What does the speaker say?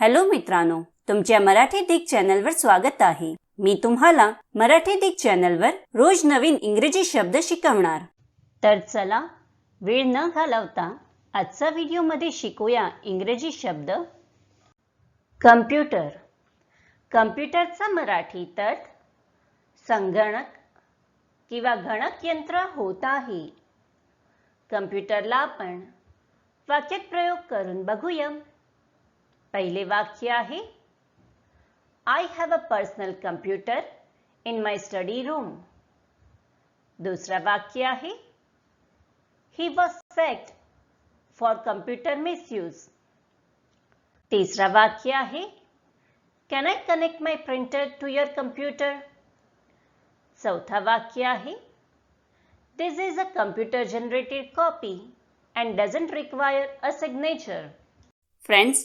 Hello मित्रांनो तुमच्या मराठी दिग चॅनलवर स्वागत आहे. मी तुम्हाला मराठी दिग चॅनलवर रोज नवीन इंग्रजी शब्द शिकवणार. तर चला वेळ न घालवता आजचा व्हिडिओमध्ये शिकूया इंग्रजी शब्द. कम्प्युटर. कम्प्युटरचा मराठी तर संगणक किंवा गणक यंत्र होत आहे. कम्प्युटरला आपण वाक्यात प्रयोग करून बघूया. पहिले वाक्य आहे I have a personal computer in my study room दुसरा वाक्य आहे he was sacked for computer misuse तिसरा वाक्य आहे can I connect my printer to your computer चौथा वाक्य आहे this is a computer generated copy and doesn't require a signature friends